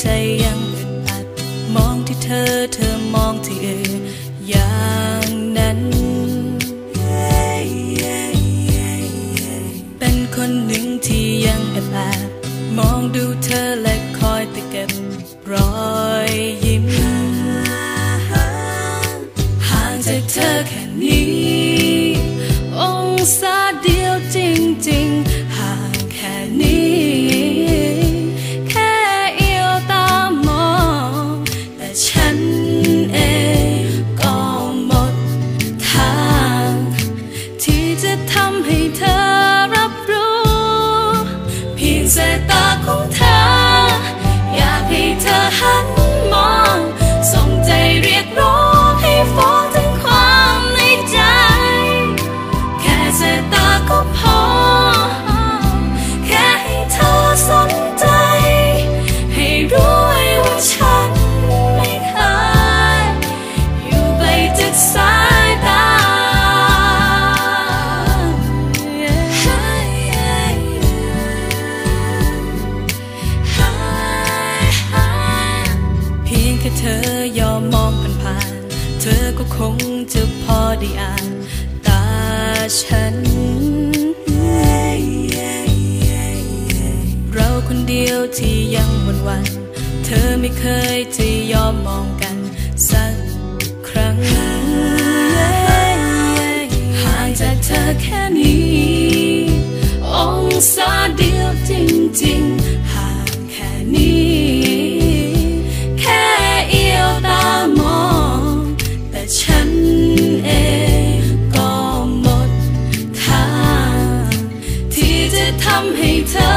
ใจยังอึดอัด มองที่เธอเธอมองที่เอื่นอย่างนั้นเป็นคนหนึ่งที่ยังแอบแอบมองดูเธอและคอยแต่เก็บรอยยิ้มห่างจากเธอแค่นี้องศาำให้เธอรับรู้ เพียงสายตาของเธอ ธอยอมมองผ่านผ่าน เธอก็คงจะพอได้อ่านตาฉัน เราคนเดียวที่ยังวันวัน เธอไม่เคยจะยอมมองกันสักครั้งห่างจากเธอแค่นี้ องศาเดียวจริงๆ some haters